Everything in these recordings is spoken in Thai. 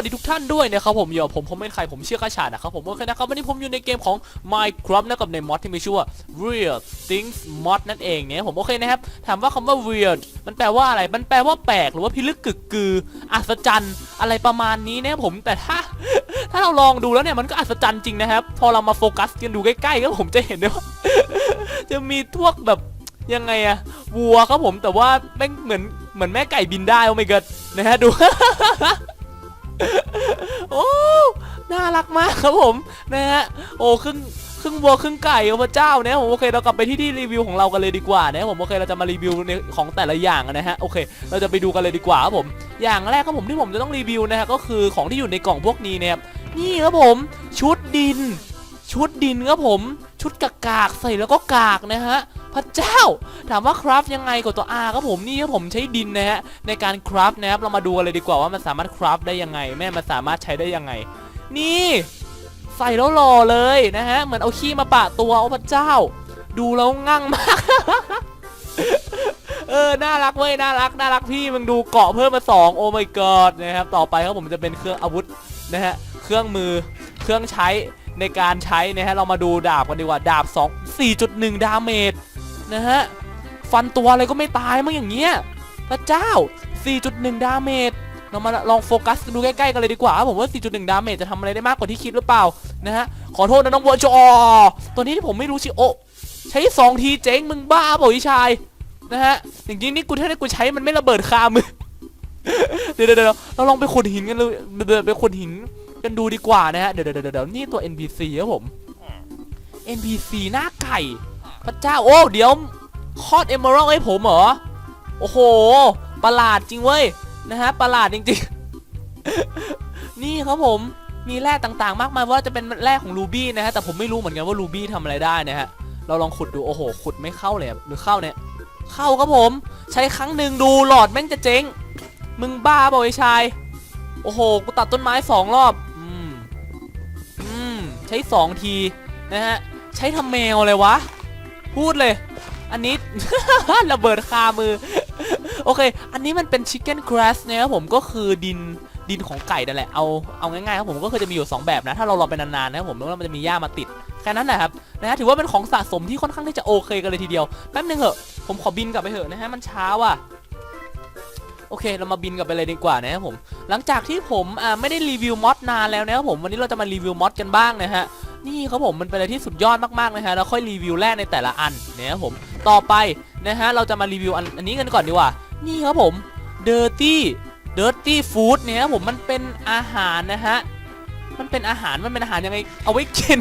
สวัสดีทุกท่านด้วยนะครับผมเดี๋ยวผมผมเป็นใครผมเชื่อกระชานะครับผมโอเคนะครับวันนี้ผมอยู่ในเกมของ Minecraft นะกับในมอดที่มีชื่อว่า Weird Things Mod นั่นเองเนี่ยผมโอเคนะครับถามว่าคำว่า Weird มันแปลว่าอะไร มันแปลว่าแปลกหรือว่าพิลึกกึกกืออัศจรรย์อะไรประมาณนี้นะผมแต่ถ้าถ้าเราลองดูแล้วเนี่ยมันก็อัศจรรย์จริงนะครับ พอเรามาโฟกัสกันดูใกล้ๆก็ผมจะเห็นได้ว่าจะมีพวกแบบยังไงอะวัวครับผมแต่ว่าแม่งเหมือนเหมือนแม่ไก่บินได้โอ้ไม่เกิดนะฮะดู โอ้น่ารักมากครับผมนะฮะโอ้ครึ่งครึ่งวัวครึ่งไก่โอ้พระเจ้าเนี่ยผมโอเคเรากลับไปที่ที่รีวิวของเรากันเลยดีกว่านะผมโอเคเราจะมารีวิวในของแต่ละอย่างนะฮะโอเค เราจะไปดูกันเลยดีกว่าครับผมอย่างแรกครับผมที่ผมจะต้องรีวิวนะฮะก็คือของที่อยู่ในกล่องพวกนี้นะครับนี่ครับผม ชุดดิน ชุดดินครับผม ชุดกากากๆใส่แล้วก็กากนะฮะ พระเจ้า ถามว่าคราฟยังไงกดตัว R ครับผมนี่ครับผมใช้ดินนะฮะในการคราฟนะครับเรามาดูกันเลยดีกว่าว่ามันสามารถคราฟได้ยังไง แม่มันสามารถใช้ได้ยังไง นี่ใส่แล้วหล่อเลยนะฮะเหมือนเอาขี้มาปะตัวโอ้พระเจ้า ดูแล้วงั่งมากเออ น่ารักเว้ย น่ารัก น่ารักพี่มึงดูเกาะเพิ่มมาสองโอ้ my god นะครับ ต่อไปครับผมจะเป็นเครื่องอาวุธนะฮะ เครื่องมือ เครื่องใช้ในการใช้นะฮะ เรามาดูดาบกันดีกว่า ดาบ 2 4.1 ดาเมจ นะฮะ ฟันตัวอะไรก็ไม่ตายมั้งอย่างเงี้ยพระเจ้า 4.1 ดาเมจเรามาลองโฟกัสดูใกล้ๆกันเลยดีกว่าผมว่า 4.1 ดาเมจจะทำอะไรได้มากกว่าที่คิดหรือเปล่านะฮะ ขอโทษนะน้องวัวจอตัวนี้ที่ผมไม่รู้ชิโอใช้ 2 ทีเจ๊งมึงบ้าเปล่าพี่ชายนะฮะอย่างนี้นี่กูถ้าได้กูใช้มันไม่ระเบิดคามือเดี๋ยวเดี๋ยวเดี๋ยวเราลองไปขุดหินกันเลยเดี๋ยวไปขุดหินกันดูดีกว่านะฮะเดี๋ยวเดี๋ยวเดี๋ยวเดี๋ยวนี่ตัว NPC ครับผม NPC หน้าไก่ พระเจ้าโอ้เดี๋ยวคอดเอมเมอรัลให้ผมเหรอ โอ้โห ประหลาดจริงเว้ยนะฮะประหลาดจริงๆ นี่ครับผมมีแร่ต่างๆ มากมายว่าจะเป็นแร่ของรูบี้นะฮะแต่ผมไม่รู้เหมือนกันว่ารูบี้ทำอะไรได้นะฮะเราลองขุดดูโอ้โหขุดไม่เข้าเลยหรือเข้าเนี่ย เข้าครับผม ใช้ครั้งหนึ่งดูหลอดแม่งจะเจ๊ง มึงบ้าเปล่าไอ้ชาย โอ้โหกูตัดต้นไม้สองรอบอืมอืมใช้สองทีนะฮะใช้ทำแมวเลยวะ พูดเลย อันนี้ ระเบิดคามือ โอเค อันนี้มันเป็นชิคเก้นกราสนะครับผมก็คือดินดินของไก่นั่นแหละ เอาเอาง่ายๆครับผมก็คือจะมีอยู่ 2 แบบนะ ถ้าเรารอไปนานๆนะครับผมแล้วมันจะมีหญ้ามาติด แค่นั้นแหละครับนะฮะถือว่าเป็นของสะสมที่ค่อนข้างที่จะโอเคกันเลยทีเดียว แป๊บนึงเหอะ ผมขอบินกลับไปเถอะนะฮะ มันช้าว่ะโอเค เรามาบินกลับไปเลยดีกว่านะครับผม หลังจากที่ผมไม่ได้รีวิวมอดนานแล้วนะครับผม วันนี้เราจะมารีวิวมอดกันบ้างนะฮะ นี่ครับผมมันเป็นอะไรที่สุดยอดมากๆนะฮะแล้วค่อยรีวิวแรกในแต่ละอันนะครับผมต่อไปนะฮะเราจะมารีวิวอันอันนี้กันก่อนดีกว่า นี่ครับผม dirty dirty food เนี่ยครับผมมันเป็นอาหารนะฮะมันเป็นอาหารมันเป็นอาหารยังไงเอาไว้กิน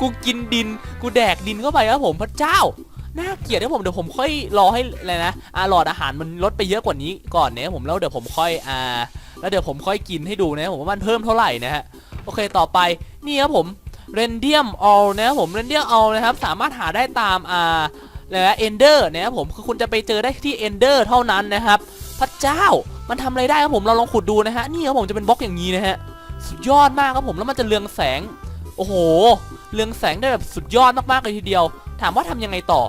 กูกินดินกูแดกดินเข้าไปครับผมพระเจ้าน่าเกลียดครับผมเดี๋ยวผมค่อยรอให้อะไรนะอ่าหลอดอาหารมันลดไปเยอะกว่านี้ก่อนเนี่ยผมแล้วเดี๋ยวผมค่อยอ่าแล้วเดี๋ยวผมค่อยกินให้ดูนะผมว่ามันเพิ่มเท่าไหร่นะฮะโอเคต่อไปนี่ครับผม เรนเดียมออลนะครับผมเรนเดียมออลนะครับสามารถหาได้ตามอ่าอะไรนะเอนเดอร์นะครับผมคือคุณจะไปเจอได้ที่เอนเดอร์เท่านั้นนะครับพระเจ้ามันทำอะไรได้ครับผมเราลองขุดดูนะฮะนี่ครับผมจะเป็นบล็อกอย่างนี้นะฮะสุดยอดมากครับผมแล้วมันจะเรืองแสง โอ้โห เรืองแสงได้แบบสุดยอดมากๆเลยทีเดียว ถามว่าทำยังไงต่อ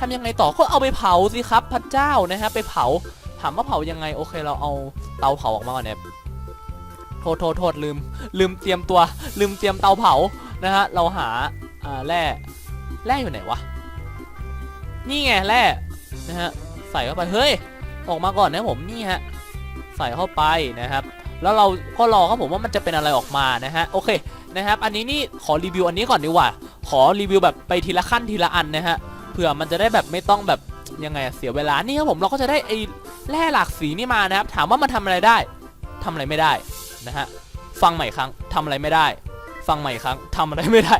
ทำยังไงต่อก็เอาไปเผาสิครับ พระเจ้านะฮะไปเผาถามว่าเผายังไงโอเค เราเอาเตาเผาออกมาก่อนเนี่ยโทษโทษโทษลืม ลืมเตรียมตัว ลืมเตรียมเตาเผา นะฮะเราหาอ่าแร่แร่อยู่ไหนวะนี่ไงแร่นะฮะใส่เข้าไปเฮ้ยออกมาก่อนนะผมนี่ฮะใส่เข้าไปนะครับ แล้วเราก็รอครับผมว่ามันจะเป็นอะไรออกมานะฮะโอเคนะครับ อันนี้นี่ขอรีวิวอันนี้ก่อนดีกว่า ขอรีวิวแบบไปทีละขั้นทีละอันนะฮะเผื่อมันจะได้แบบไม่ต้องแบบยังไงเสียเวลานี่ครับผมเราก็จะได้ไอ้แร่หลากสีนี่มานะครับ ถามว่ามันทำอะไรได้ทำอะไรไม่ได้นะฮะฟังใหม่ครั้งทำอะไรไม่ได้ ฟังใหม่อีกครั้งทำอะไรไม่ได้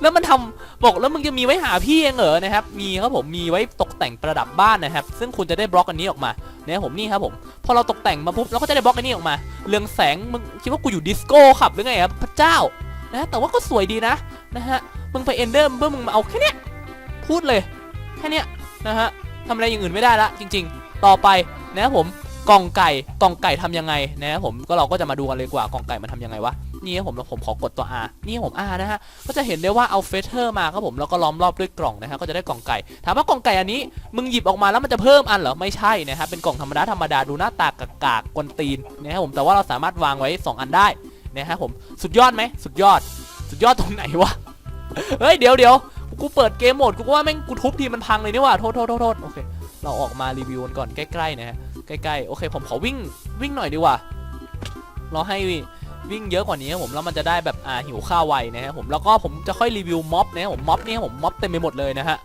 แล้วมันทำบอกแล้วมึงจะมีไว้หาพี่เองเหรอนะครับ มีครับผมมีไว้ตกแต่งประดับบ้านนะครับ ซึ่งคุณจะได้บล็อกอันนี้ออกมาเนี่ยผมนี่ครับผมพอเราตกแต่งมาปุ๊บเราก็จะได้บล็อกอันนี้ออกมา เรืองแสงมึงคิดว่ากูอยู่ดิสโก้ขับหรือไงครับพระเจ้านะแต่ว่าก็สวยดีนะนะฮะมึงไปเอนเดอร์เพื่อมึงมาเอาแค่เนี้ยพูดเลยแค่เนี้ยนะฮะทำอะไรอย่างอื่นไม่ได้ละจริง ๆ ต่อไปนะครับผมกล่องไก่กล่องไก่ทำยังไงนะครับผมก็เราก็จะมาดูกันเลยกว่ากล่องไก่มันทำยังไงวะ นี่ครับผมแล้วผมขอกดตัว R นี่ผม R นะฮะก็จะเห็นได้ว่าเอาเฟเธอร์มาครับผมแล้วก็ล้อมรอบด้วยกล่องนะฮะก็จะได้กล่องไก่ถามว่ากล่องไก่อันนี้มึงหยิบออกมาแล้วมันจะเพิ่มอันเหรอไม่ใช่นะครับเป็นกล่องธรรมดาธรรมดาดูหน้าตากากากกวนตีนนะครับผมแต่ว่าเราสามารถวางไว้ 2 อันได้นะครับผมสุดยอดไหมสุดยอด สุดยอดตรงไหนวะเฮ้ยเดี๋ยวเดี๋ยวกูเปิดเกมโหมดกูว่าแม่งกูทุบทีมันพังเลยนี่ว่าโทษโทษโทษโทษโอเคเราออกมารีวิวกันก่อนใกล้ๆนะฮะใกล้ๆโอเคผมขอวิ่งวิ่งหน่อยดีกว่าเราให้ วิ่งเยอะกว่านี้ครับผมแล้วมันจะได้แบบอ่าหิวข้าวไวนะครับผมแล้วก็ผมจะค่อยรีวิวม็อบนะครับผมม็อบนี่ผมม็อบเต็มไปหมดเลยนะฮะ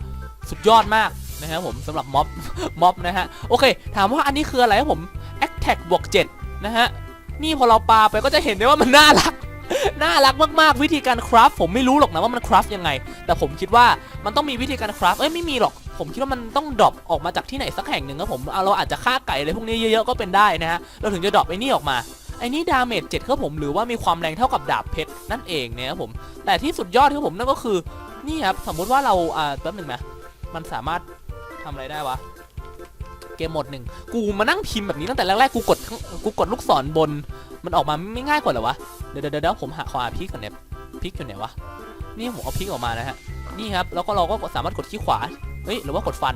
สุดยอดมากนะครับผมสำหรับม็อบม็อบนะฮะโอเค ถามว่าอันนี้คืออะไรครับผม a t t a c บวก7นะฮะนี่พอเราปาไปก็จะเห็นได้ว่ามันน่ารักน่ารักมากๆวิธีการคราฟผมไม่รู้หรอกนะว่ามันคราฟยังไง แต่ผมคิดว่ามันต้องมีวิธีการคราฟเอ้ยไม่มีหรอก ผมคิดว่ามันต้องดรอปออกมาจากที่ไหนสักแห่งหนึ่งครับผมเอาเราอาจจะฆ่าไก่อะไรพวกนี้เยอะๆก็เป็นได้นะฮะเราถึงจะดรอปไอ้นี่ออกมา ไอ้นี่ดาเมจ7ครับผมหรือว่ามีความแรงเท่ากับดาบเพชรนั่นเองเนี่ยครับผมแต่ที่สุดยอดครับผมนั่นก็คือนี่ครับสมมุติว่าเราอ่าแป๊บหนึ่งนะมันสามารถทำอะไรได้วะเกมหมดหนึ่งกูมานั่งพิมพ์แบบนี้ตั้งแต่แรกๆกูกดกูกดลูกศรบน มันออกมาไม่ง่ายกว่าหรอวะเดี๋ยวเดี๋ยวเดี๋ยวผมหาขอหาพิกก่อนเนี่ยพิกอยู่ไหนวะนี่ผมเอาพิกออกมานะฮะนี่ครับแล้วก็เราก็สามารถกดขี้ขวาเฮ้ยหรือว่ากดฟัน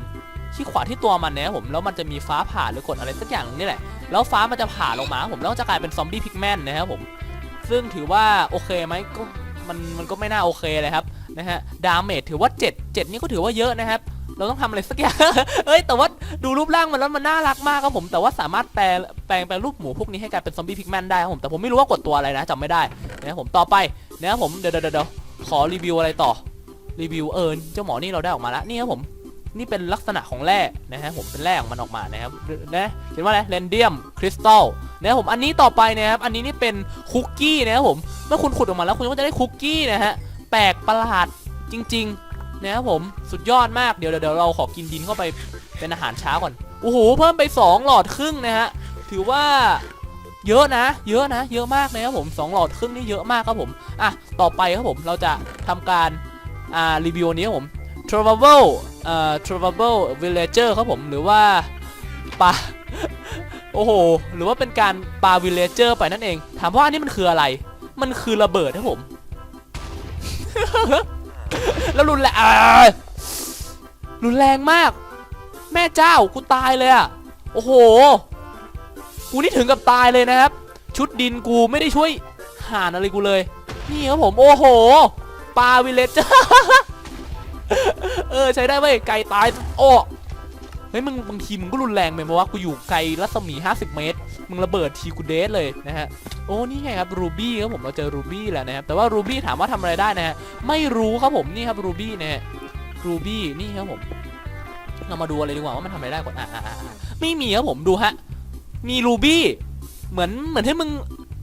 ขี้ขวาที่ตัวมันเนี่ยครับผมแล้วมันจะมีฟ้าผ่าหรือกดอะไรสักอย่างนี่แหละแล้วฟ้ามันจะผ่าลงมาผมแล้วก็จะกลายเป็นซอมบี้พิกแมนนะครับผมซึ่งถือว่าโอเคไหมก็มันมันก็ไม่น่าโอเคเลยครับนะฮะดาเมจถือว่า 7 7 นี่ก็ถือว่าเยอะนะครับเราต้องทำอะไรสักอย่าง เอ้ย แต่ว่าดูรูปร่างมันแล้วมันน่ารักมากครับผม แต่ว่าสามารถแปลแปลงแปลรูปหมูพวกนี้ให้กลายเป็นซอมบี้พิกแมนได้ครับผม แต่ผมไม่รู้ว่ากดตัวอะไรนะจำไม่ได้นะครับผม ต่อไปนะครับผม เดี๋ยวเดี๋ยวเดี๋ยวขอรีวิวอะไรต่อ รีวิวเออเจ้าหมอนี่เราได้ออกมาแล้ว นี่ครับผม นี่เป็นลักษณะของแร่นะฮะผมเป็นแร่ของมันออกมานะครับนะเห็นว่าอะไรเรนเดียมคริสตัลนะครับผมอันนี้ต่อไปนะครับอันนี้นี่เป็นคุกกี้นะครับผมเมื่อคุณขุดออกมาแล้วคุณก็จะได้คุกกี้นะฮะแปลกประหลาดจริง ๆ นะครับผมสุดยอดมากเดี๋ยวเดี๋ยวเราขอกินดินเข้าไปเป็นอาหารเช้าก่อนโอ้โหเพิ่มไป 2 หลอดครึ่งนะฮะถือว่าเยอะนะ เยอะนะ เยอะมากนะครับผมสองหลอดครึ่งนี่เยอะมากครับผมอะต่อไปครับผมเราจะทำการอ่ารีวิวนนี้ครับผม travel เอ่อ travel villager ครับผมหรือว่าปลาโอ้โห หรือว่าเป็นการปลา villager ไปนั่นเอง ถามว่าอันนี้มันคืออะไร มันคือระเบิดครับผม แล้วรุนแรงรุนแรงมาก แม่เจ้ากูตายเลยอะโอ้โห กูนี่ถึงกับตายเลยนะครับ ชุดดินกูไม่ได้ช่วยหานอะไรกูเลย นี่ครับผม โอ้โหปลา villager เออใช้ได้เว้ยไก่ตายโอ้เฮ้ยมึงบางทีมึงก็รุนแรงไปเพราะว่ากูอยู่ไกลรัศมี 50 เมตร มึงระเบิดทีกูเดสเลยนะฮะ โอ้นี่ไงครับรูบี้ครับผมเราเจอรูบี้แล้วนะครับแต่ว่ารูบี้ถามว่าทำอะไรได้นะฮะไม่รู้ครับผมนี่ครับรูบี้นะฮะรูบี้นี่ครับผมเรามาดูอะไรดีกว่าว่ามันทำอะไรได้ก่อนอะอะอะอะไม่มีครับผมดูฮะมีรูบี้เหมือนเหมือนที่มึง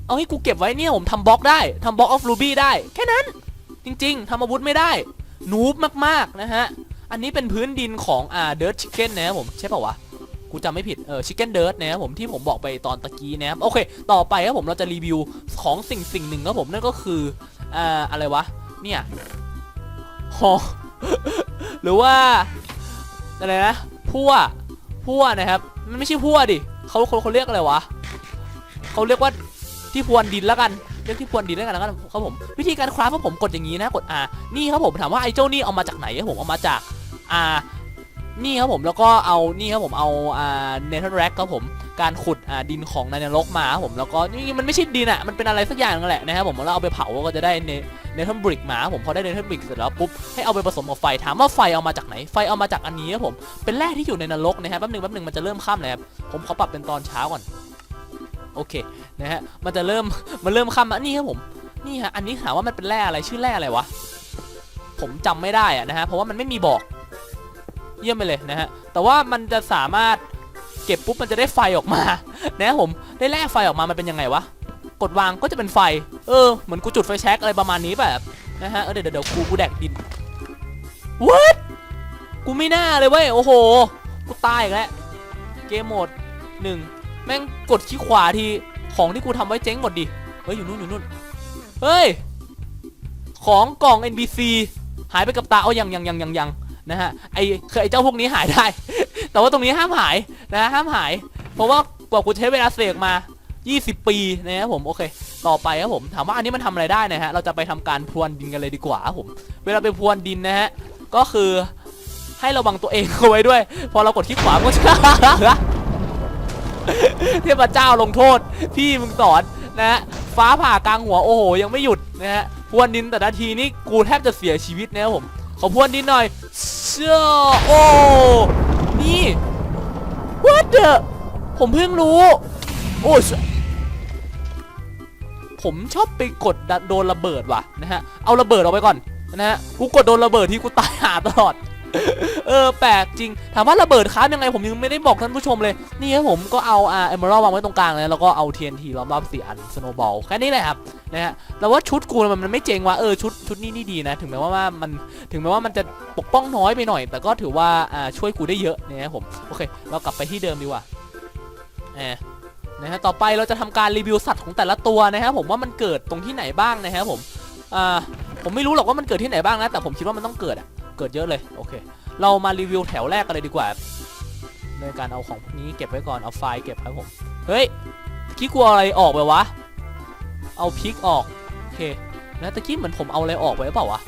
เอาให้กูเก็บไว้เนี่ยผมทำบล็อกได้ทำบล็อกออฟรูบี้ได้ แค่นั้น จริง ๆทำอาวุธไม่ได้ นูบมากๆนะฮะ อันนี้เป็นพื้นดินของอ่าเดิร์ c ชิคเก้นนะครับผมใช่ป่าวะกูจำไม่ผิด เออชิคเก้นเดิร์นะครับผมที่ผมบอกไปตอนตะกี้นะครับโอเค ต่อไปครับผมเราจะรีวิวของสิ่งสิ่งหนึ่งครับผมนั่นก็คืออ่าอะไรวะ เนี่ยหอหรือว่าอะไรนะพั่วพั่วนะครับ มันไม่ใช่พั่วดิเขาเขาเขาเรียกอะไรวะเขาเรียกว่าที่พวนดินแล้วกัน เรียกที่พรวนดินแล้วกันแล้วกันครับผมวิธีการคราฟครับผมกดอย่างนี้นะกด R นี่ครับผมถามว่าไอ้เจ้านี่เอามาจากไหนครับผมเอามาจาก R นี่ครับผมแล้วก็เอานี่ครับผมเอาอ่าเนเธอร์แร็กครับผมการขุดอ่าดินของในนรกมาครับผมแล้วก็นี่มันไม่ใช่ดินอะมันเป็นอะไรสักอย่างนั่นแหละนะครับผมแล้วเอาไปเผาก็จะได้เนเนเธอร์บริกมาผมพอได้เนเธอร์บริกเสร็จแล้วปุ๊บให้เอาไปผสมกับไฟถามว่าไฟเอามาจากไหนไฟเอามาจากอันนี้ครับผมเป็นแร่ที่อยู่ในนรกนะครับแป๊บหนึงแป๊บหนึงมันจะเริ่มค่ำเลยครับผมขอปรับเป็นตอนเช้าก่อน โอเคนะฮะมันจะเริ่มมันเริ่มค่ำแล้วนี่ครับผมนี่ฮะอันนี้ถามว่ามันเป็นแร่อะไรชื่อแร่อะไรวะผมจำไม่ได้อะนะฮะเพราะว่ามันไม่มีบอก เยี่ยมไปเลยนะฮะแต่ว่ามันจะสามารถเก็บปุ๊บมันจะได้ไฟออกมานะผมได้แร่ไฟออกมามันเป็นยังไงวะกดวางก็จะเป็นไฟ เออ เหมือนกูจุดไฟแช็กอะไรประมาณนี้แบบนะฮะ เออเดี๋ยวเดี๋ยวกูกูแดกดิน what กูไม่น่าเลยเว้ย โอ้โห กูตายอีกแล้ว เกมโหมดหนึ่ง แม่งกดขี้ขวาที ของที่กูทำไว้เจ๊งหมดดิ เฮ้ย อยู่นู่นอยู่นู่น เฮ้ย ของกล่อง NBC หายไปกับตา เอายังยังยังยังยังนะฮะ ไอคือไอเจ้าพวกนี้หายได้ แต่ว่าตรงนี้ห้ามหายนะห้ามหาย เพราะว่ากว่ากูใช้เวลาเสกมา 20 ปีนะครับผม โอเค ต่อไปครับผม ถามว่าอันนี้มันทำอะไรได้นะฮะ เราจะไปทำการพรวนดินกันเลยดีกว่าครับผม เวลาไปพรวนดินนะฮะ ก็คือให้ระวังตัวเองเอาไว้ด้วย พอเรากดคลิกขวาก็จะ เทพเจ้าลงโทษ พี่มึงสอนนะฮะฟ้าผ่ากลางหัวโอ้โห ยังไม่หยุดนะฮะพวนดินแต่ละทีนี่กูแทบจะเสียชีวิตนะครับผม ขอพวนดินหน่อยเชื่อโอ้นี่ what the ผมเพิ่งรู้ โอ้ชผมชอบไปกดโดนระเบิดว่ะนะฮะเอาระเบิดออกไปก่อนนะฮะกูกดโดนระเบิดที่กูตายหาตลอด เออแปลกจริง ถามว่าระเบิดค้ามยังไงผมยังไม่ได้บอกท่านผู้ชมเลย นี่ครับผมก็เอาอ่าเอเมอรัลวางไว้ตรงกลางเลยแล้วก็เอา TNT ล้อมรอบสี่อันสโนบอลแค่นี้แหละครับนะฮะแต่ว่าชุดกูมันมันไม่เจ๋งว่ะเออชุดชุดนี้นี่ดีนะ ถึงแม้ว่าวามันถึงแม้ว่ามันจะปกป้องน้อยไปหน่อย แต่ก็ถือว่าอ่าช่วยกูได้เยอะนะครับผมโอเค เรากลับไปที่เดิมดีกว่าแหมนะฮะต่อไปเราจะทำการรีวิวสัตว์ของแต่ละตัวนะครับผมว่ามันเกิดตรงที่ไหนบ้างนะครับผมอ่าผมไม่รู้หรอกว่ามันเกิดที่ไหนบ้างนะแต่ผมคิดว่ามันต้องเกิดอะ เกิดเยอะเลยโอเค เรามารีวิวแถวแรกกันเลยดีกว่าโดยการเอาของพวกนี้เก็บไว้ก่อนเอาไฟล์เก็บครับผมเฮ้ยตะกี้กลัวอะไรออกไปวะเอาพริกออกโอเคนะตะกี้เหมือนผมเอาอะไรออกไปหรือเปล่าวะ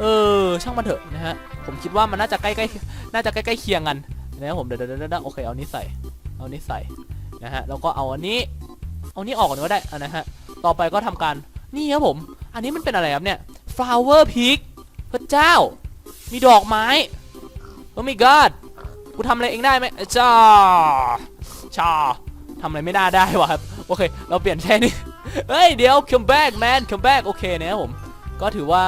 เออช่างมันเถอะนะฮะผมคิดว่ามันน่าจะใกล้ๆน่าจะใกล้ๆเคียงกันนะผมเดี๋ยวเดี๋ยวโอเคเอานี้ใส่เอานี้ใส่นะฮะแล้วก็เอาอันนี้เอานี้ออกก่อนก็ได้อะนะฮะต่อไปก็ทำการนี่ครับผม อันนี้มันเป็นอะไรครับเนี่ย flower pig พระเจ้า มีดอกไม้ โอ้ my god กูทำอะไรเองได้ไหมจ้าชาทำอะไรไม่น่าได้วะครับ โอเค เราเปลี่ยนแค่นี้ เฮ้ย เดี๋ยว come back man come back โอเคนะครับผม ก็ถือว่า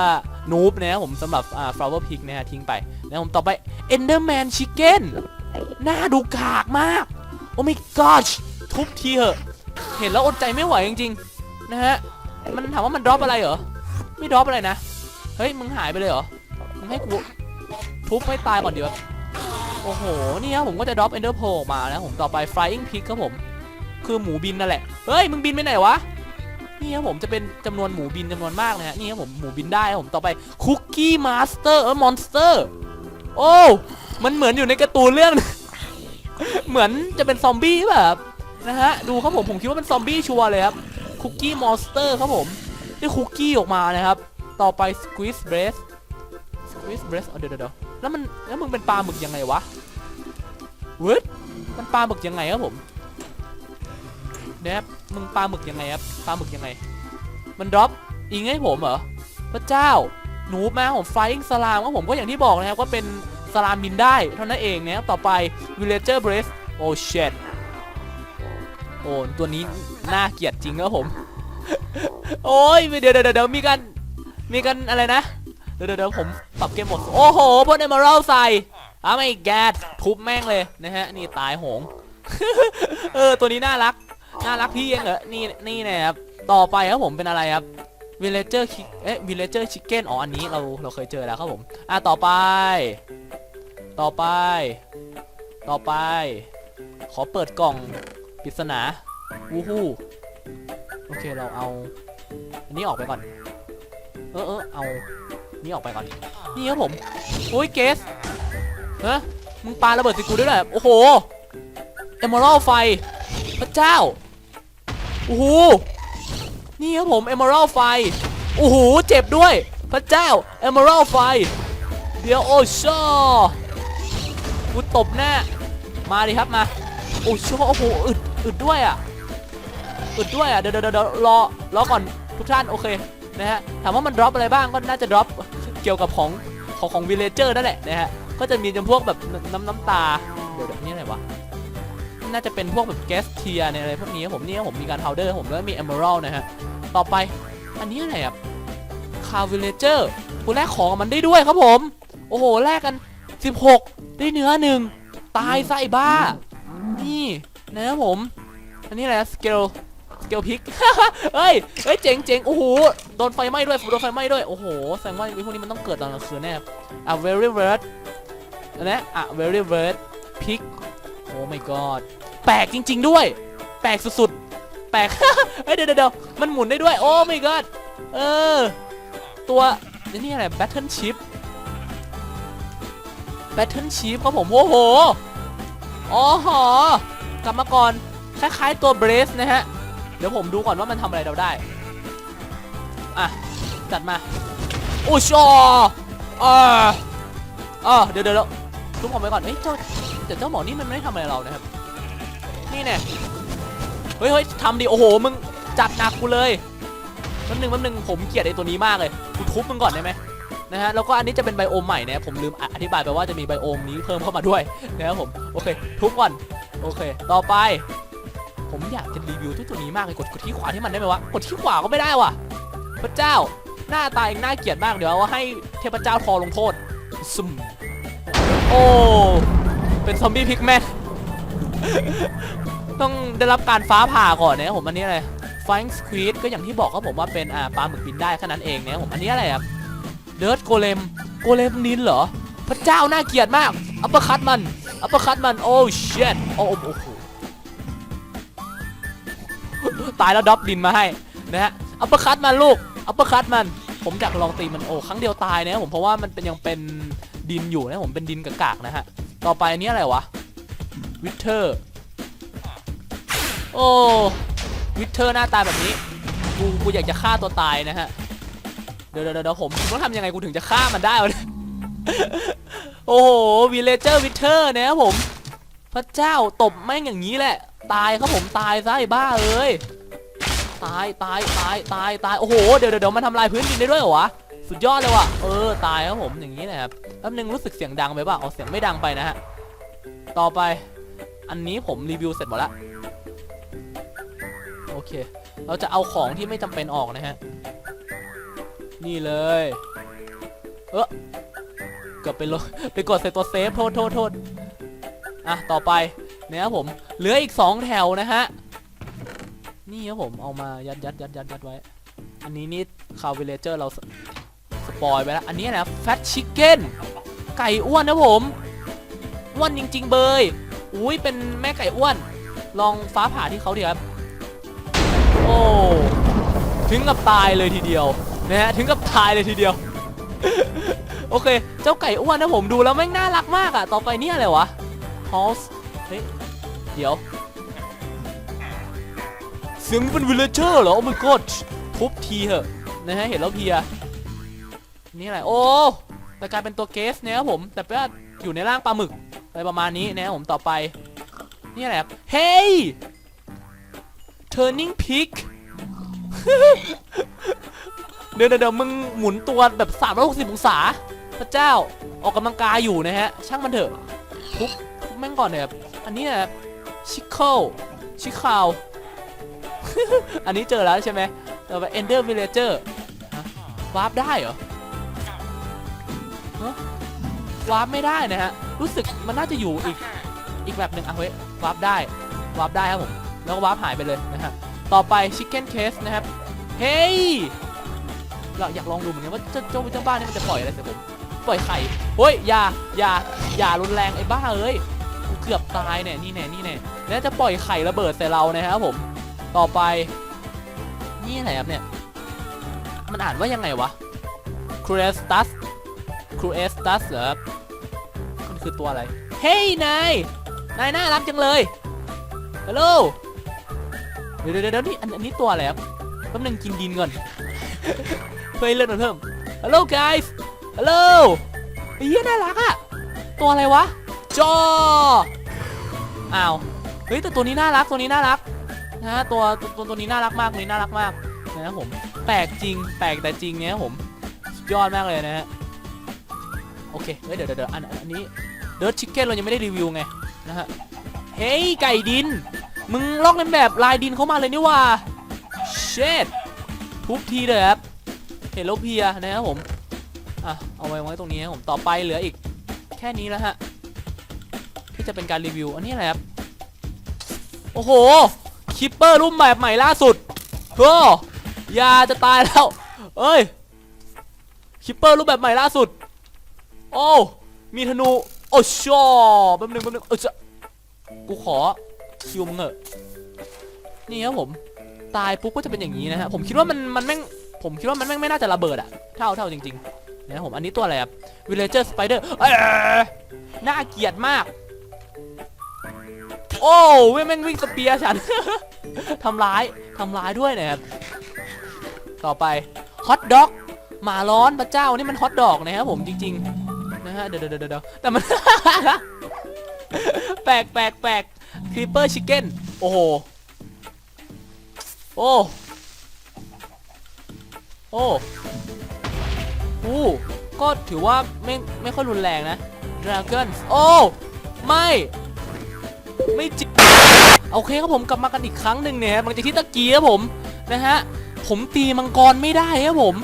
นูบนะครับผมสำหรับอ่า flower pig นะฮะทิ้งไปนะครับผมต่อไป enderman chicken หน้าดูกากมาก โอ้ my god ทุบทีเหอะ เห็นแล้วอดใจไม่ไหวจริงๆ นะฮะ มันถามว่ามันดรอปอะไรเหรอ ไม่ดรอปอะไรนะ เฮ้ยมึงหายไปเลยเหรอ มึงให้กูทุบให้ตายก่อนดีวะโอ้โหนี่ครับผมก็จะดรอปเอนเดอร์โพออกมานะผมต่อไป flying pig ครับผม คือหมูบินนั่นแหละ เฮ้ยมึงบินไปไหนวะ นี่ครับผมจะเป็นจำนวนหมูบินจำนวนมากนะฮะ นี่ครับผมหมูบินได้ครับผมต่อไป cookie master เออ monster โอ้มันเหมือนอยู่ในการ์ตูนเรื่อง เหมือนจะเป็นซอมบี้แบบนะฮะดูครับผมผมคิดว่าเป็นซอมบี้ชัวร์เลยครับ cookie monster ครับผมได้คุกกี้ออกมานะครับ ต่อไป squeeze breast squeeze breast เอาเดี๋ยวเดี๋ยวเดี๋ยวแล้วมันแล้วมึงเป็นปลาหมึกยังไงวะวิดมันปลาหมึกยังไงครับผมเดฟมึงปลาหมึกยังไงครับปลาหมึกยังไง มันดรอปอิงให้ผมเหรอพระเจ้าหนูมาของ flying สลามครับผมก็อย่างที่บอกนะครับว่าเป็นสลามบินได้เท่านั้นเองนะครับต่อไป villager breast โอ้ shit โอ้ตัวนี้น่าเกลียดจริงครับผม โอ้ยเดี๋ยวเดี๋ยวเดี๋ยวมีกัน มีกันอะไรนะ เดี๋ยวเดี๋ยวผมปรับเกมหมด โอ้โหพวกเอมเมอรัลใส่อ้าไม่แกดทุบแม่งเลยนะฮะ นี่ตายโหง เออ ตัวนี้น่ารัก น่ารักพี่เองเหรอ นี่ นี่นะครับ ต่อไปครับผมเป็นอะไรครับ villager chick เอ๊ะ villager chicken อ๋อ อันนี้เรา เราเคยเจอแล้วครับผม อะ ต่อไป ต่อไป ต่อไป ขอเปิดกล่องปริศนา วูฮู้ โอเค เราเอา อันนี้ออกไปก่อน เออเออเอา นี่ออกไปก่อน นี่ครับผมโอ้ยเกสเฮ้มึงปาระเบิดใส่กูด้วยเหรอโอ้โหเอมเมอรัลไฟ พระเจ้า โอ้โห นี่ครับผมเอมเมอรัลไฟ โอ้โห เจ็บด้วย พระเจ้าเอมเมอรัลไฟ เดี๋ยวโอ้ชอกูตบแน่มาดิครับมา โอ้ชอโอ้โห อึด อึดด้วยอะ อึดด้วยอะ เดี๋ยวเดี๋ยวเดี๋ยวรอ รอก่อนทุกท่าน โอเค นะฮะถามว่ามันดรอปอะไรบ้างก็น่าจะดรอปเกี่ยวกับของของของวิลเลเจอร์นั่นแหละนะฮะก็จะมีจำพวกแบบน้ำน้ำตาเดี๋ยวเดี๋ยวนี่อะไรวะน่าจะเป็นพวกแบบแก๊สเทียเนี่ยอะไรพวกนี้ครับผมนี่ผมมีการพาวเดอร์ผมแล้วมีเอมเมอรัลนะฮะต่อไปอันนี้อะไรครับคาวิลเลเจอร์กูแลกของมันได้ด้วยครับผม โอ้โหแลกกัน 16 ได้เนื้อหนึ่งตายไอ้บ้า นี่นะครับผม อันนี้อะไรสเกล เกลพิก เฮ้ย เฮ้ย เจ๋งเจ๋งโอ้โห โดนไฟไหม้ด้วย โดนไฟไหม้ด้วย โอ้โห แสดงว่าไอพวกนี้มันต้องเกิดตอนกลางคืนแน่อะ very weird นนี้อะ very weird pick โอ้ my god แปลกจริง ๆ ด้วย แปลกสุดๆ แปลก เฮ้ย เดี๋ยวเดี๋ยวมันหมุนได้ด้วย โอ้ my god เออ ตัวนี่อะไร battle ship battle ship ครับผม โอ้โห อ๋อหอกลับมาก่อน คล้ายๆตัวเบรสนะฮะ เดี๋ยวผมดูก่อนว่ามันทำอะไรเราได้ อะ จัดมา โอ้ชออ่าอ่าเดี๋ยวเดี๋ยวเดี๋ยวทุบผมไปก่อน เอ้ยเจ้าแต่เจ้าหมอนี่มันไม่ได้ทำอะไรเรานะครับ นี่แน่เฮ้ยเฮ้ยทำดิ โอ้โห มึงจัดหนักกูเลยแป๊บนึงแป๊บนึงผมเกลียดไอ้ตัวนี้มากเลยกูทุบมึงก่อนได้ไหมนะฮะ แล้วก็อันนี้จะเป็นไบโอมใหม่นะผมลืมอธิบายไปว่าจะมีไบโอมนี้เพิ่มเข้ามาด้วยนะครับผม โอเค ทุบก่อน โอเค ต่อไป ผมอยากจะรีวิวตัวตัวนี้มากเลยกดกดที่ขวาที่มันได้ไหมวะกดที่ขวาก็ไม่ได้ว่ะพระเจ้าหน้าตาเองน่าเกลียดมากเดี๋ยวเอาให้เทพเจ้าทอลงโทษซุ่มโอ้เป็นซอมบี้พิกแมนต้องได้รับการฟ้าผ่าก่อนนะผมอันนี้อะไรฟังสควีดก็อย่างที่บอกครับผมว่าเป็นอ่าปลาหมึกบินได้แค่นั้นเองนะผมอันนี้อะไรครับเดิร์ดโกเลมโกเลมนินเหรอพระเจ้าน่าเกลียดมากอัปเปอร์คัตมันอัปเปอร์คัตมันโอ้เชิดโอ้โอ้โอ้โห ตายแล้วดรอปดินมาให้นะฮะอัปเปอร์คัตมันลูกอัปเปอร์คัตมัน ผมอยากลองตีมันโอ้ครั้งเดียวตายนะผมเพราะว่ามันเป็นยังเป็นดินอยู่นะผมเป็นดินกากๆนะฮะต่อไปอันนี้อะไรวะวิเทอร์โอ้วิเทอร์หน้าตาแบบนี้กูกูอยากจะฆ่าตัวตายนะฮะเดี๋ยวเดี๋ยวเดี๋ยวผมต้องทำยังไงกูถึงจะฆ่ามันได้วะเนี่ยโอ้โหวิเลเจอร์วิเทอร์นะครับผม พระเจ้าตบแม่งอย่างนี้แหละ ตายครับผมตายซะไอ้บ้าเอ้ยตายตายตายตายตายโอ้โหเดี๋ยวเดี๋ยวมันทำลายพื้นดินได้ด้วยเหรอวะสุดยอดเลยว่ะเออตายครับผมอย่างนี้นะครับแป๊บนึงรู้สึกเสียงดังไปป่ะเอาเสียงไม่ดังไปนะฮะต่อไปอันนี้ผมรีวิวเสร็จหมดละโอเค เราจะเอาของที่ไม่จำเป็นออกนะฮะนี่เลย เออเกือบไปลงไปกดใส่ตัวเซฟโทษโทษโทษอะต่อไป นะครับผม เหลืออีก 2 แถวนะฮะ นี่ครับผมเอามายัดยัดยัดยัดยัดไว้ อันนี้นี่คาวเวเลเจอร์เราสสปอยไปแล้ว อันนี้นะแฟตชิคเก้นไก่อ้วนนะผมอ้วนจริง ๆ เบยอุ้ยเป็นแม่ไก่อ้วน ลองฟ้าผ่าที่เขาดิครับ โอ้ถึงกับตายเลยทีเดียวนะฮะถึงกับตายเลยทีเดียว โอเค เจ้าไก่อ้วนนะผมดูแล้วแม่งน่ารักมากอะต่อไปเนี่ยอะไรวะฮอสเฮ้ย เดี๋ยว เสียงเป็นวิลเลเจอร์เหรอ โอ้ my god ทุบทีเหอะนะฮะเห็นแล้วเพียนี่อะไรโอ้แต่กลายเป็นตัวเกสเนี่ยครับผม แต่ว่าอยู่ในร่างปลาหมึกอะไรประมาณนี้นะครับผมต่อไป นี่อะไรครับเฮ้ย turning pig เดี๋ยวเดี๋ยวเดี๋ยวมึงหมุนตัวแบบ360องศา พระเจ้าออกกำลังกายอยู่นะฮะ ช่างมันเถอะทุบทุบแม่งก่อนเนี่ยครับอันนี้นะครับ ชิคเคิลชิคาวอันนี้เจอแล้วใช่ไหมต่อไป ender villager ฮะวาร์ปได้เหรอวาร์ปไม่ได้นะฮะ รู้สึกมันน่าจะอยู่อีกอีกแบบหนึ่งอะเฮ้ยวาร์ปได้วาร์ปได้ครับผม แล้วก็วาร์ปหายไปเลยนะฮะ ต่อไป chicken case นะครับ เฮ้ย เราอยากลองดูเหมือนกันว่าเจ้าเจ้าเจ้าบ้านนี่มันจะปล่อยอะไรใส่ผม ปล่อยไข่เฮ้ยอย่าอย่าอย่ารุนแรงไอ้บ้าเอ้ย กูเกือบตายเนี่ยนี่แน่นี่แน่แล้วจะปล่อยไข่ระเบิดใส่เรานะครับผมต่อไป นี่อะไรครับเนี่ย มันอ่านว่ายังไงวะ c r e s t u s ครูเอสตัสเหรอมันคือตัวอะไร เฮ้ยนายนายน่ารักจังเลยฮัลโหลเดี๋ยวเดี๋ยวเดี๋ยวนี่อันนี้ตัวอะไรครับแป๊บนึงกินดินก่อนเพื่อให้เลือดมันเพิ่มฮัลโหล guys ฮัลโหลเหี้ยน่ารักอะตัวอะไรวะจอ อ้าวเฮ้ยแต่ตัวนี้น่ารักตัวนี้น่ารักนะฮะตัวตัวตัวนี้น่ารักมากตัวนี้น่ารักมากนะครับผมแปลกจริงแปลกแต่จริงเนี่ยผมยอดมากเลยนะฮะโอเคเฮ้ยเดี๋ยวเดี๋ยวอันอันนี้เดิร์ดชิคเก้นเรายังไม่ได้รีวิวไงนะฮะเฮ้ยไก่ดิน มึงลอกเลียนแบบลายดินเข้ามาเลยนี่ว่าเชดทุบทีเลยครับเห็นแล้วเพียนะครับผมอะเอาไว้ไว้ตรงนี้ครับผมต่อไปเหลืออีกแค่นี้แล้วฮะ จะเป็นการรีวิว อันนี้อะไรครับ โอ้โห คิปเปอร์รุ่นแบบใหม่ล่าสุดโอ้ยาจะตายแล้ว เอ้ย คิปเปอร์รูปแบบใหม่ล่าสุด โอ้ มีธนู โอ้ชอแป๊บนึงแป๊บนึงเออจะกูขอคิวมึงเหอะ นี่ครับผม ตายปุ๊บก็จะเป็นอย่างนี้นะฮะ ผมคิดว่ามันมันแม่ง ผมคิดว่ามันแม่งไม่น่าจะระเบิดอะเท่าเท่าจริงๆนะครับผม อันนี้ตัวอะไรครับ villager spider เอ้ยน่าเกลียดมาก โอ้เว้ยแม่งวิ่งสเปียร์ฉัน ทำร้ายทำร้ายด้วยนะครับ ต่อไปฮอตด็อกหมาร้อนพระเจ้านี่มันฮอตดอกนะครับผมจริงๆนะฮะเดี๋ยวเดี๋ยวเดี๋ยวแต่มัน แปลกแปลกแปลกครีเปอร์ชิคเก้นโอ้โหโอ้โอ้โอ้ก็ถือว่าไม่ไม่ค่อยรุนแรงนะ Dragon โอ้ ไม่ ไม่จริงโอเคครับผมกลับมากันอีกครั้งหนึ่งเนี่ยหลังจากที่ตะกี้ครับผมนะฮะผมตีมังกรไม่ได้ครับผม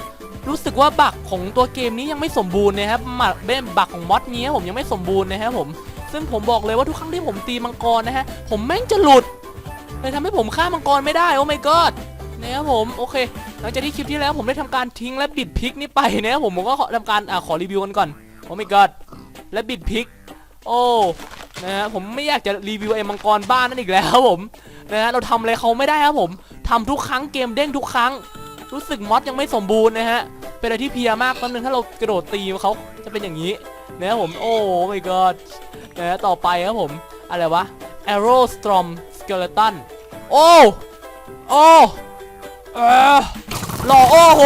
รู้สึกว่าบักของตัวเกมนี้ยังไม่สมบูรณ์นะครับหมักเบ้บักของมอดนี้ครับผมยังไม่สมบูรณ์นะครับผม ซึ่งผมบอกเลยว่าทุกครั้งที่ผมตีมังกรนะฮะผมแม่งจะหลุดเลยทำให้ผมฆ่ามังกรไม่ได้โอ้ my god นะครับผมโอเค หลังจากที่คลิปที่แล้วผมได้ทำการทิ้งและบิดพลิกนี่ไปนะครับผมผมก็ขอทำการอ่าขอรีวิวกันก่อนโอ้ my god และบิดพลิกโอ้ นะฮะผมไม่อยากจะรีวิวไอ้มังกรบ้านนั่นอีกแล้วครับผมนะฮะเราทำอะไรเขาไม่ได้ครับผมทำทุกครั้งเกมเด้งทุกครั้ง รู้สึกมอดยังไม่สมบูรณ์นะฮะเป็นอะไรที่เพลียมากแป๊บนึงถ้าเรากระโดดตีเขาจะเป็นอย่างนี้นะครับผมโอ้ my god นะฮะต่อไปครับผมอะไรวะ Arrow Storm Skeleton โอ้โอ้เออหล่อโอ้โห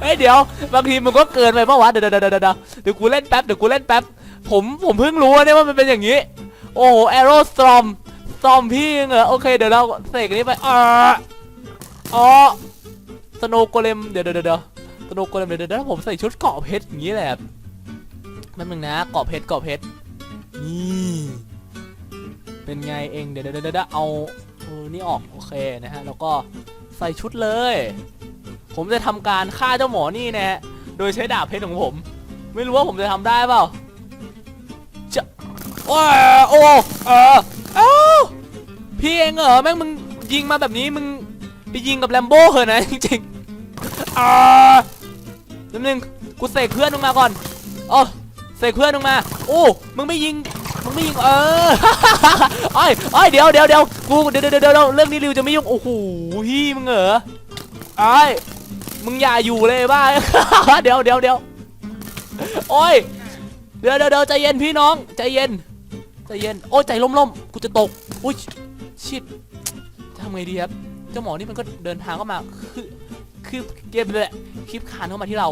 เฮ้ยเดี๋ยวบางทีมันก็เกินไปเปล่าวะเดี๋ยวเดี๋ยวเดี๋ยวเดี๋ยวเดี๋ยวกูเล่นแป๊บเดี๋ยวกูเล่นแป๊บผมผมเพิ่งรู้เนี่ยว่ามันเป็นอย่างนี้ โอ้โห Arrow Storm Storm พี่เหรอโอเคเดี๋ยวเราเสกอันนี้ไปอ่าอ๋อสโนโกเลมเดี๋ยวเดี๋ยวเดี๋ยวสโนโกเลมเดี๋ยวเดี๋ยวเดี๋ยวผมใส่ชุดเกาะเพชรอย่างนี้แหละแป๊บนึงนะเกาะเพชรเกาะเพชรนี่เป็นไงเองเดี๋ยวเดี๋ยวเดี๋ยวเดี๋ยวเอาเออนี่ออกโอเคนะฮะแล้วก็ใส่ชุดเลย ผมจะทำการฆ่าเจ้าหมอนี่นะฮะ โดยใช้ดาบเพชรของผม ไม่รู้ว่าผมจะทำได้เปล่าจะโอ้ยโอ้เออเอ้าพี่เองเหรอแม่งมึงยิงมาแบบนี้มึงไปยิงกับแลมโบ้เหรอนะจริงๆอ่านิดนึงกูเสกเพื่อนมึงมาก่อนโอ้เสกเพื่อนมึงมา โอ้มึงไม่ยิงมึงไม่ยิงเออไอ้ไอ้เดี๋ยวเดี๋ยวเดี๋ยวกูเดี๋ยวเดี๋ยวเดี๋ยวเรื่องนี้ริวจะไม่ยุ่งโอ้โหพี่มึงเหรอไอ้ มึงอย่าอยู่เลยบ้า เดี๋ยวเดี๋ยวเดี๋ยวโอ้ย เดี๋ยวเดี๋ยวเดี๋ยวใจเย็นพี่น้อง ใจเย็น ใจเย็น โอ้ยใจล่มๆกูจะตก อุ้ย ชิดทำไงดีครับ เจ้าหมอนี่มันก็เดินทางเข้ามา คือ คือเกมเลยคลิปคานเข้ามาที่เรา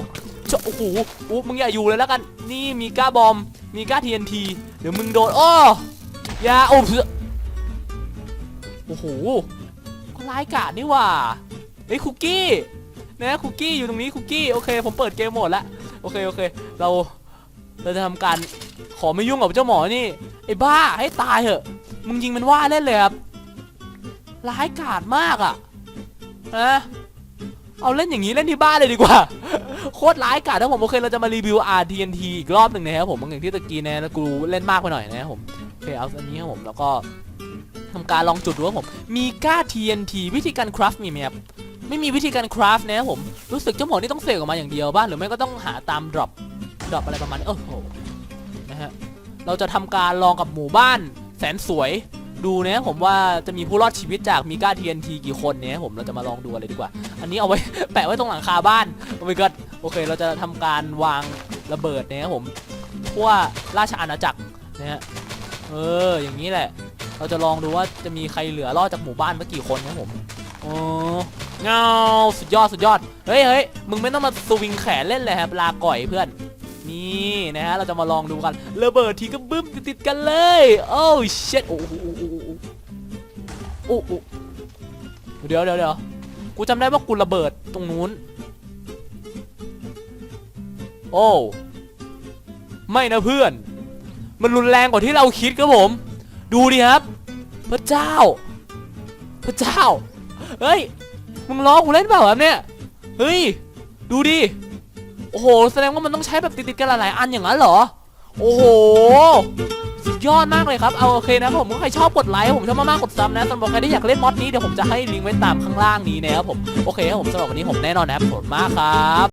โอ้โหโอ้มึงอย่าอยู่เลยแล้วกัน นี่มีก้าบอม มีก้า TNT เดี๋ยวมึงโดน โอ้ออยาโอ้โอ้โห ก็ร้ายกาจนี่ว่าเฮ้ยคุกกี้ นะคุกกี้อยู่ตรงนี้คุกกี้โอเค ผมเปิดเกมโหมดละโอเคโอเค เราเราจะทำการขอไม่ยุ่งกับเจ้าหมอนี่ไอ้บ้าให้ตายเถอะ มึงยิงมันว่าเล่นเลยครับร้ายกาจมากอะนะเอาเล่นอย่างนี้เล่นที่บ้านเลยดีกว่า โคตรร้ายกาจถ้าผมโอเคเราจะมารีวิว RTNT อีกรอบหนึ่งนะครับผมอย่างที่ตะกี้นะกูเล่นมากไปหน่อยนะครับผมโอเคเอาอันนี้ครับผมแล้วก็ทำการลองจุดดูว่าผมมีก้า TNT วิธีการคราฟมีไหมครับ ไม่มีวิธีการคราฟนะผมรู้สึกเจ้าหมอนี่ต้องเสกออกมาอย่างเดียวบ้านหรือไม่ก็ต้องหาตามดรอปดรอปอะไรประมาณนี้โอ้โหนะฮะเราจะทำการลองกับหมู่บ้านแสนสวยดูนะผมว่าจะมีผู้รอดชีวิตจากมีก้า TNT กี่คนเนี่ยผมเราจะมาลองดูอะไรดีกว่า อันนี้เอาไว้แปะไว้ตรงหลังคาบ้านโอ้ my god โอเค เราจะทำการวางระเบิดเนะครับผมทั่วราชอาณาจักรนะฮะเอออย่างนี้แหละ เราจะลองดูว่าจะมีใครเหลือรอดจากหมู่บ้านสักกี่คนนะผมโอ้ เงาสุดยอดสุดยอด เฮ้ยเฮ้ยมึงไม่ต้องมาสวิงแขนเล่นเลยครับลาก่อยเพื่อน นี่นะฮะเราจะมาลองดูกันระเบิดทีก็บึ้มติดกันเลย โอ้เช็ดโอ้โหโอ้โหเดี๋ยวเดี๋ยวเดี๋ยวกูจำได้ว่ากูระเบิดตรงนู้น โอ้ไม่นะเพื่อน มันรุนแรงกว่าที่เราคิดครับผม ดูดิครับ พระเจ้า พระเจ้า เฮ้ย มึงล้อกูเล่นเปล่าเนี่ย เฮ้ย ดูดิ โอ้โห แสดงว่ามันต้องใช้แบบติดๆกันหลายๆอันอย่างนั้นเหรอ โอ้โห สุดยอดมากเลยครับ เอาโอเคนะผมก็ใครชอบกดไลค์ผมชอบมากๆกดซับนะสำหรับใครที่อยากเล่นมอดนี้เดี๋ยวผมจะให้ลิงก์ไว้ตามข้างล่างนี้นะครับผม โอเคครับผมสำหรับวันนี้ผมแน่นอนนะครับขอบคุณมากครับ